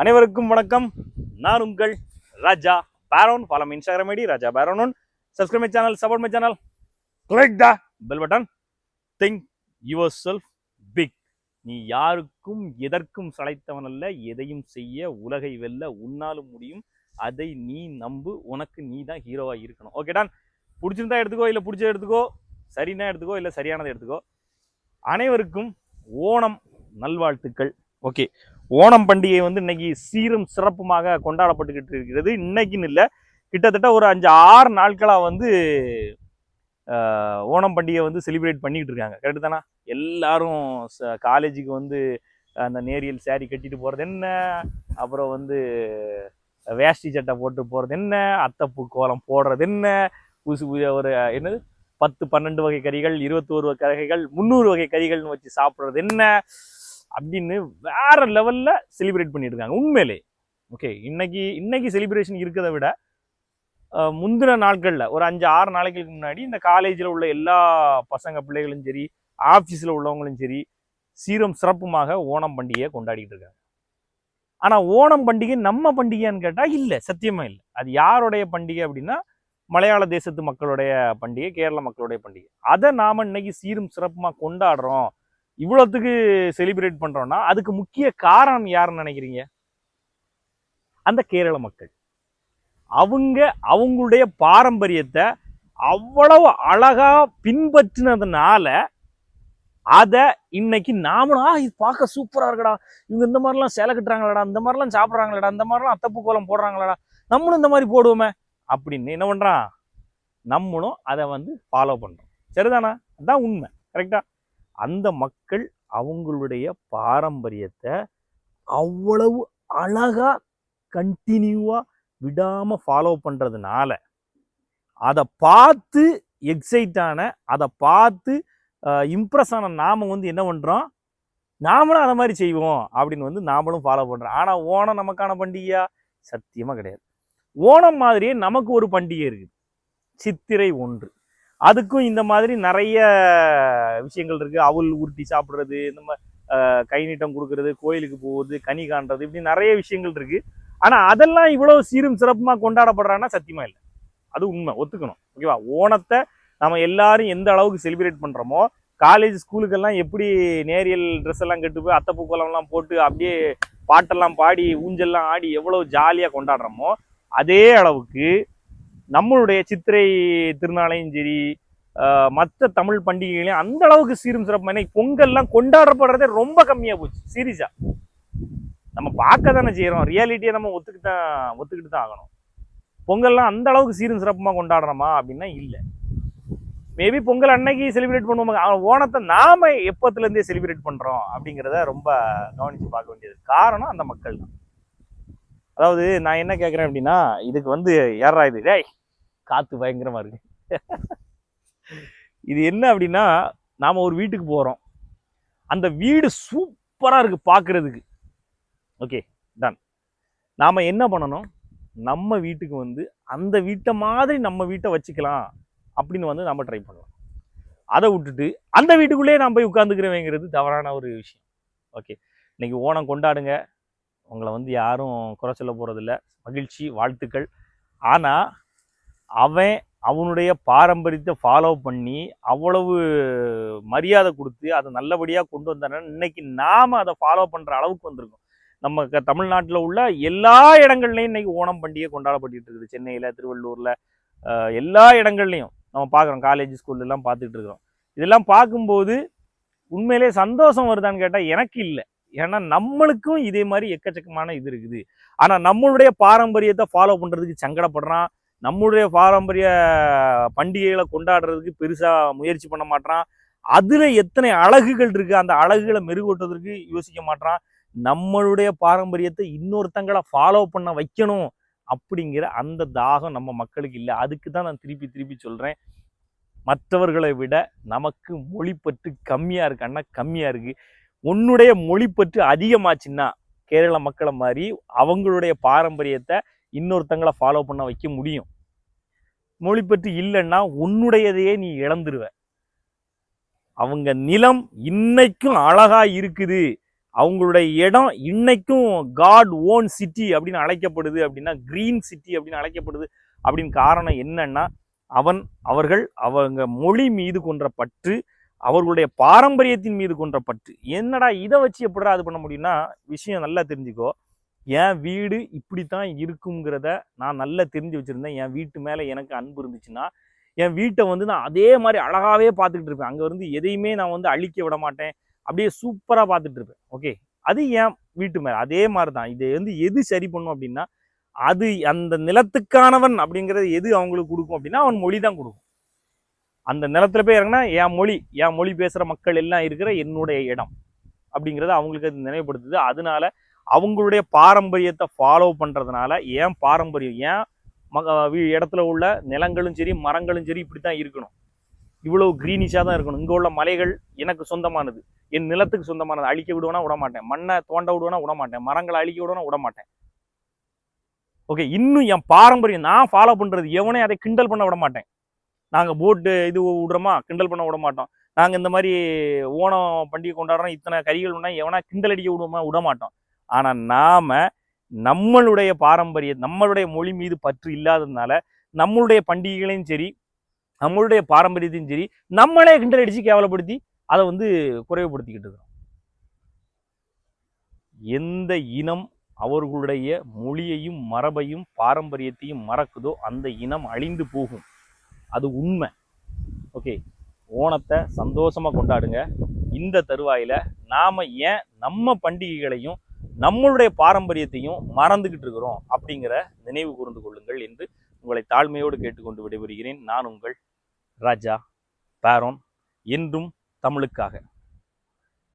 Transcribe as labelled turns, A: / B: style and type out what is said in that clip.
A: அனைவருக்கும் வணக்கம். நான் உங்கள் Raja Peron. Follow Instagram ID Raja Peron. Subscribe my channel support my channel click the bell button think yourself big நீ யாருக்கும் எதற்கும் சளைத்தவன் அல்ல. எதையும் செய்ய உலகை வெல்ல உன்னாலும் முடியும். அதை நீ நம்பு. உனக்கு நீ தான் ஹீரோவாக இருக்கணும். ஓகே டான் பிடிச்சிருந்தா எடுத்துக்கோ இல்லை பிடிச்ச எடுத்துக்கோ. சரின்னா எடுத்துக்கோ இல்லை சரியானதை எடுத்துக்கோ. அனைவருக்கும் ஓணம் நல்வாழ்த்துக்கள். ஓகே ஓணம் பண்டிகை வந்து இன்னைக்கு சீரும் சிறப்புமாக கொண்டாடப்பட்டுக்கிட்டு இருக்கிறது. இன்னைக்குன்னு இல்லை கிட்டத்தட்ட ஒரு அஞ்சு ஆறு நாட்களாக வந்து ஓணம் பண்டிகை வந்து செலிப்ரேட் பண்ணிக்கிட்டு இருக்காங்க. கரெக்டு தானே? எல்லாரும் காலேஜுக்கு வந்து அந்த நேரியல் saree கட்டிட்டு போகிறது என்ன? அப்புறம் வந்து வேஷ்டி சட்டை போட்டு போகிறது என்ன? அத்தப்பு கோலம் போடுறது என்ன? புதுசு புதிய ஒரு என்னது? பத்து பன்னெண்டு வகை கறிகள் இருபத்தோரு வகை கறிகள் முந்நூறு வகை கறிகள்னு வச்சு சாப்பிட்றது என்ன? அப்படின்னு வேற லெவலில் செலிப்ரேட் பண்ணிட்டு இருக்காங்க உண்மையிலே. ஓகே இன்னைக்கு இன்னைக்கு செலிப்ரேஷன் இருக்கிறத விட முந்தின நாட்களில் ஒரு அஞ்சு ஆறு நாளைக்கு முன்னாடி இந்த காலேஜில் உள்ள எல்லா பசங்க பிள்ளைகளும் சரி ஆஃபீஸில் உள்ளவங்களும் சரி சீரம் சிறப்புமாக ஓணம் பண்டிகையை கொண்டாடிட்டு இருக்காங்க. ஆனால் ஓணம் பண்டிகை நம்ம பண்டிகைன்னு கேட்டால் இல்லை சத்தியமாக இல்லை. அது யாருடைய பண்டிகை அப்படின்னா மலையாள தேசத்து மக்களுடைய பண்டிகை கேரள மக்களுடைய பண்டிகை. அதை நாம் இன்னைக்கு சீரும் சிறப்புமாக கொண்டாடுறோம் இவ்வளோத்துக்கு செலிப்ரேட் பண்ணுறோன்னா அதுக்கு முக்கிய காரணம் யாருன்னு நினைக்கிறீங்க? அந்த கேரள மக்கள். அவங்க அவங்களுடைய பாரம்பரியத்தை அவ்வளவு அழகாக பின்பற்றினதுனால அதை இன்னைக்கு நாமளும் "ஆ, இது பார்க்க சூப்பராக இருக்கடா. இவங்க இந்த மாதிரிலாம் சேலை கட்டுறாங்களடா. இந்த மாதிரிலாம் சாப்பிட்றாங்களடா. இந்த மாதிரிலாம் அத்தப்பு கோலம் போடுறாங்களடா. நம்மளும் இந்த மாதிரி போடுவோமே. அப்படின்னு என்ன பண்ணுறான் நம்மளும் அதை வந்து ஃபாலோ பண்ணுறோம் சரிதானா? அதான் உண்மை. கரெக்டாக அந்த மக்கள் அவங்களுடைய பாரம்பரியத்தை அவ்வளவு அழகாக கண்டினியூவாக விடாமல் ஃபாலோ பண்ணுறதுனால அதை பார்த்து எக்ஸைட் ஆன அதை பார்த்து இம்ப்ரெஸ் ஆன நாம் வந்து என்ன பண்ணுறோம் நாமளும் அதை மாதிரி செய்வோம் அப்படின்னு வந்து நாமளும் ஃபாலோ பண்ணுறோம் ஆனால் ஓணம் நமக்கான பண்டிகையா? சத்தியமாக கிடையாது. ஓணம் மாதிரியே நமக்கு ஒரு பண்டிகை இருக்குது. சித்திரை ஒன்று. அதுக்கும் இந்த மாதிரி நிறைய விஷயங்கள் இருக்கு. அவல் உருட்டி சாப்பிட்றது இந்த மாதிரி கை நீட்டம் கொடுக்கறது கோயிலுக்கு போகிறது கனி காண்றது இப்படி நிறைய விஷயங்கள் இருக்கு. ஆனா அதெல்லாம் இவ்வளவு சீரும் சிறப்புமா கொண்டாடப்படுறான்னா சத்தியமா இல்லை. அது உண்மை. ஒத்துக்கணும். ஓகேவா? ஓணத்தை நம்ம எல்லாரும் எந்த அளவுக்கு செலிப்ரேட் பண்றோமோ காலேஜ் ஸ்கூலுக்கெல்லாம் எப்படி நேரியல் ட்ரெஸ் எல்லாம் கட்டு போய் அத்தை பூக்கோலம்லாம் போட்டு அப்படியே பாட்டெல்லாம் பாடி ஊஞ்சல்லாம் ஆடி எவ்வளவு ஜாலியாக கொண்டாடுறோமோ அதே அளவுக்கு நம்மளுடைய சித்திரை திருநாளையும் சரி மற்ற தமிழ் பண்டிகைகளையும் அந்த அளவுக்கு சீரும் சிறப்பு பொங்கல்லாம் கொண்டாடப்படுறதே ரொம்ப கம்மியாக போச்சு சீரியஸா நம்ம பார்க்க தானே செய்கிறோம் ரியாலிட்டியை நம்ம ஒத்துக்கிட்டு தான் ஒத்துக்கிட்டு தான் ஆகணும். பொங்கல்லாம் அந்த அளவுக்கு சீரும் சிறப்புமாக கொண்டாடுறோமா அப்படின்னா இல்லை. மேபி பொங்கல் அன்னைக்கு செலிப்ரேட் பண்ணுவோம்? ஓணத்தை நாம எப்பத்துலேருந்தே செலிப்ரேட் பண்ணுறோம் அப்படிங்கிறத ரொம்ப கவனித்து பார்க்க வேண்டியது. காரணம் அந்த மக்கள் தான். அதாவது நான் என்ன கேட்குறேன் அப்படின்னா இதுக்கு வந்து ஏறா இது? டேய் காற்று பயங்கரமாக இருக்கு. இது என்ன அப்படின்னா நாம் ஒரு வீட்டுக்கு போகிறோம் அந்த வீடு சூப்பராக இருக்குது பார்க்குறதுக்கு ஓகே டன் நாம் என்ன பண்ணணும்? நம்ம வீட்டுக்கு வந்து அந்த வீட்டை மாதிரி நம்ம வீட்டை வச்சுக்கலாம் அப்படின்னு வந்து நம்ம ட்ரை பண்ணலாம். அதை விட்டுட்டு அந்த வீட்டுக்குள்ளேயே நான் போய் உட்காந்துக்கிறவேங்கிறது தவறான ஒரு விஷயம். ஓகே இன்னைக்கு ஓணம் கொண்டாடுங்க. உங்களை வந்து யாரும் குறை சொல்ல போகிறதில்ல மகிழ்ச்சி வாழ்த்துக்கள். ஆனால் அவன் அவனுடைய பாரம்பரியத்தை ஃபாலோ பண்ணி அவ்வளவு மரியாதை கொடுத்து அதை நல்லபடியாக கொண்டு வந்தானே இன்னைக்கு நாம் அதை ஃபாலோ பண்ணுற அளவுக்கு வந்திருக்கோம். நம்ம க தமிழ்நாட்டில் உள்ள எல்லா இடங்கள்லையும் இன்னைக்கு ஓணம் பண்டிகை கொண்டாடப்பட்டு இருக்குது. சென்னையில் திருவள்ளூரில் எல்லா இடங்கள்லையும் நம்ம பார்க்குறோம். காலேஜ் ஸ்கூல்லலாம் பார்த்துட்டு இருக்கிறோம். இதெல்லாம் பார்க்கும்போது உண்மையிலே சந்தோஷம் வருதான்னு கேட்டால் எனக்கு இல்லை. ஏன்னா நம்மளுக்கும் இதே மாதிரி எக்கச்சக்கமான இது இருக்குது. ஆனால் நம்மளுடைய பாரம்பரியத்தை ஃபாலோ பண்ணுறதுக்கு சங்கடப்படுறான். நம்மளுடைய பாரம்பரிய பண்டிகைகளை கொண்டாடுறதுக்கு பெருசாக முயற்சி பண்ண மாட்றான். அதில் எத்தனை அழகுகள் இருக்குது அந்த அழகுகளை மெருகூட்டுறதுக்கு யோசிக்க மாட்றான். நம்மளுடைய பாரம்பரியத்தை இன்னொருத்தங்களை ஃபாலோ பண்ண வைக்கணும் அப்படிங்கிற அந்த தாகம் நம்ம மக்களுக்கு இல்லை. அதுக்கு தான் நான் திருப்பி திருப்பி சொல்கிறேன் மற்றவர்களை விட நமக்கு மொழிப்பற்று கம்மியாக இருக்கு அண்ணா கம்மியாக இருக்குது உன்னுடைய மொழிப்பற்று அதிகமாச்சுன்னா கேரள மக்களை மாதிரி அவங்களுடைய பாரம்பரியத்தை இன்னொருத்தங்களை ஃபாலோ பண்ண வைக்க முடியும். மொழிப்பற்று இல்லைன்னா உன்னுடையதையே நீ இழந்துருவ. அவங்க நிலம் இன்னைக்கும் அழகா இருக்குது. அவங்களுடைய இடம் இன்னைக்கும் காட் ஓன் சிட்டி அப்படின்னு அழைக்கப்படுது அப்படின்னா கிரீன் சிட்டி அப்படின்னு அழைக்கப்படுது அப்படின்னு காரணம் என்னன்னா அவன் அவர்கள் அவங்க மொழி மீது கொன்ற பற்று அவர்களுடைய பாரம்பரியத்தின் மீது கொன்ற பற்று என்னடா இதை வச்சு எப்படிடா அது பண்ண முடியும்னா விஷயம் நல்லா தெரிஞ்சுக்கோ. என் வீடு இப்படித்தான் இருக்குங்கிறத நான் நல்லா தெரிஞ்சு வச்சுருந்தேன். என் வீட்டு மேலே எனக்கு அன்பு இருந்துச்சுன்னா என் வீட்டை வந்து நான் அதே மாதிரி அழகாகவே பார்த்துக்கிட்டு இருப்பேன். அங்கே வந்து எதையுமே நான் வந்து அழிக்க விட மாட்டேன். அப்படியே சூப்பராக பார்த்துட்டு இருப்பேன். ஓகே? அது என் வீட்டு மேலே. அதே மாதிரி தான் இதை வந்து எது சரி பண்ணும் அப்படின்னா அது அந்த நிலத்துக்கானவன் அப்படிங்கிறது எது அவங்களுக்கு கொடுக்கும் அப்படின்னா அவன் மொழி தான் கொடுக்கும். அந்த நிலத்துல போய் இறங்கினா என் மொழி என் மொழி பேசுகிற மக்கள் எல்லாம் இருக்கிற என்னுடைய இடம். அப்படிங்கிறத அவங்களுக்கு அது நினைவுபடுத்துது. அதனால அவங்களுடைய பாரம்பரியத்தை ஃபாலோ பண்ணுறதுனால ஏன் பாரம்பரியம் ஏன் மக இடத்துல உள்ள நிலங்களும் சரி மரங்களும் சரி இப்படி தான் இருக்கணும். இவ்வளோ க்ரீனிஷாக தான் இருக்கணும். இங்கே உள்ள மலைகள் எனக்கு சொந்தமானது. என் நிலத்துக்கு சொந்தமானது. அழிக்க விடுவேனா விட மாட்டேன். மண்ணை தோண்ட விடுவேனா விட மாட்டேன். மரங்களை அழிக்க விடுவேனா விட மாட்டேன். ஓகே இன்னும் என் பாரம்பரியம் நான் ஃபாலோ பண்ணுறது எவனே அதை கிண்டல் பண்ண விட மாட்டேன். நாங்கள் போட்டு இது விடுறோமா? கிண்டல் பண்ண விட மாட்டோம். நாங்கள் இந்த மாதிரி ஓணம் பண்டிகை கொண்டாடுறோம் இத்தனை கறிகள் உண்டா? எவனா கிண்டல் அடிக்க விடுவோமா? விட மாட்டோம். ஆனால் நாம் நம்மளுடைய பாரம்பரிய நம்மளுடைய மொழி மீது பற்று இல்லாததுனால நம்மளுடைய பண்டிகைகளையும் சரி நம்மளுடைய பாரம்பரியத்தையும் சரி நம்மளே கிண்டல் அடித்து கேவலப்படுத்தி அதை வந்து குறைவுபடுத்திக்கிட்டு இருக்கிறோம். எந்த இனம் அவர்களுடைய மொழியையும் மரபையும் பாரம்பரியத்தையும் மறக்குதோ அந்த இனம் அழிந்து போகும். அது உண்மை. ஓகே ஓணத்தை சந்தோஷமாக கொண்டாடுங்க. இந்த தருவாயில நாம் ஏன் நம்ம பண்டிகைகளையும் நம்மளுடைய பாரம்பரியத்தையும் மறந்துக்கிட்டு இருக்கிறோம் அப்படிங்கிற நினைவு கூர்ந்து கொள்ளுங்கள் என்று உங்களை தாழ்மையோடு கேட்டுக்கொண்டு விடைபெறுகிறேன். நான் உங்கள் ராஜா பேரோன் என்றும் தமிழுக்காக.